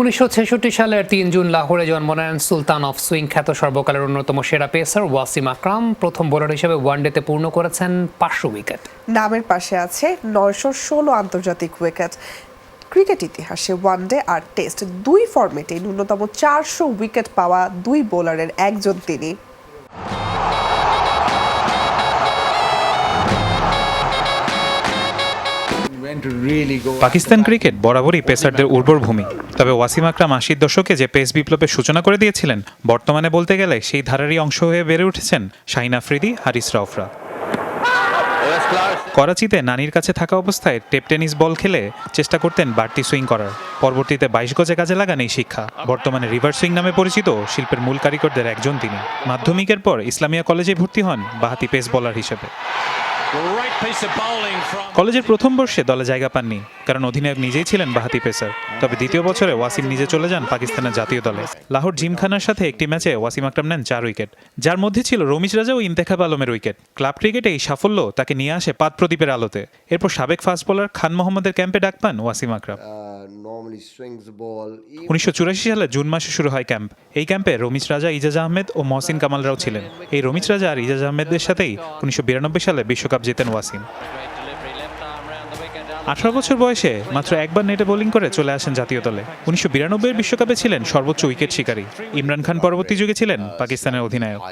উনিশশো সালের তিন জুন লাহোরে জন্ম নেন সুলতান অফ সুইং, খ্যাত সর্বকালের অন্যতম সেরা পেসার ওয়াসিম আকরাম। প্রথম বোলার হিসেবে ওয়ানডেতে পূর্ণ করেছেন পাঁচশো উইকেট। নামের পাশে আছে নয়শো ষোলো আন্তর্জাতিক উইকেট। ক্রিকেট ইতিহাসে ওয়ানডে আর টেস্ট দুই ফর্মেটে ন্যূনতম চারশো উইকেট পাওয়া দুই বোলারের একজন তিনি। পাকিস্তান ক্রিকেট বরাবরই পেসারদের উর্বর ভূমি। তবে ওয়াসিম আকরাম আশির দশকে যে পেস বিপ্লবের সূচনা করে দিয়েছিলেন বর্তমানে বলতে গেলে সেই ধারারই অংশ হয়ে বেড়ে উঠেছেন শাহিন আফ্রিদি হারিস রাউফরা। করাচিতে নানির কাছে থাকা অবস্থায় টেপ টেনিস বল খেলে চেষ্টা করতেন বাড়তি সুইং করার। পরবর্তীতে বাইশ গজে কাজে লাগান এই শিক্ষা। বর্তমানে রিভার সুইং নামে পরিচিত শিল্পের মূল কারিগরদের একজন তিনি। মাধ্যমিকের পর ইসলামিয়া কলেজে ভর্তি হন বাহাতি পেস বোলার হিসেবে। কলেজের প্রথম বর্ষে দলে জায়গা পাননি, কারণ অধিনায়ক নিজেই ছিলেন বাহাতি পেসার। তবে দ্বিতীয় বছরে ওয়াসিম নিজে চলে যান পাকিস্তানের জাতীয় দলে। লাহোর জিমখানার সাথে একটি ম্যাচে ওয়াসিম আকরাম নেন চার উইকেট। যার মধ্যে ছিল রমিজ রাজা ও ইন্তেখাব আলমের উইকেট। ক্লাব ক্রিকেটে এই সাফল্য তাকে নিয়ে আসে পাত প্রদীপের আলোতে। এরপর সাবেক ফাস্ট বোলার খান মোহাম্মদের ক্যাম্পে ডাক পান ওয়াসিম আকরাম। উনিশশো সালে জুন মাসে শুরু হয় ক্যাম্প। এই ক্যাম্পে রমিজ রাজা ইজাজ আহমেদ ও মহসিন কামালরাও ছিলেন। এই রমিজ রাজা আর ইজাজ আহমেদের সাথেই উনিশশো বিরানব্বই সালে বিশ্বকাপ জেতেন ওয়াসিম। আঠারো বছর বয়সে মাত্র একবার নেটে বোলিং করে চলে আসেন জাতীয় দলে। উনিশশো বিরানব্বই বিশ্বকাপে ছিলেন সর্বোচ্চ উইকেট শিকারী। ইমরান খান পরবর্তী যুগে ছিলেন পাকিস্তানের অধিনায়ক।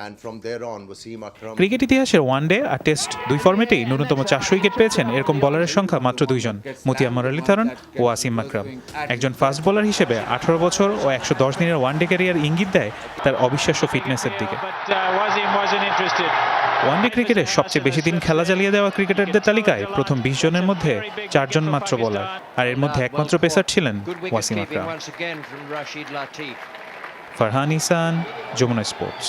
Higher, and from there on, Wasim Akram. Cricket ইতিহাসের ওয়ানডে আর টেস্ট দুই ফর্মেটেই ন্যূনতম চারশো উইকেট পেয়েছেন এরকম বলারের সংখ্যা মাত্র দুইজন মতিয়া আলী তারন ও আসিম আকরাম একজন ফাস্ট বোলার হিসেবে আঠারো বছর ও একশো দশ দিনের ওয়ানডে ক্যারিয়ার ইঙ্গিত দেয় তার অবিশ্বাস্য ফিটনেসের দিকে Wazim ওয়ানডে ক্রিকেটে সবচেয়ে বেশি দিন খেলা চালিয়ে দেওয়া ক্রিকেটারদের তালিকায় প্রথম বিশ জনের মধ্যে চারজন মাত্র বলার আর এর মধ্যে একমাত্র পেসার ছিলেন ওয়াসিম আকরাম. ফারহান ইসান যমুনা স্পোর্টস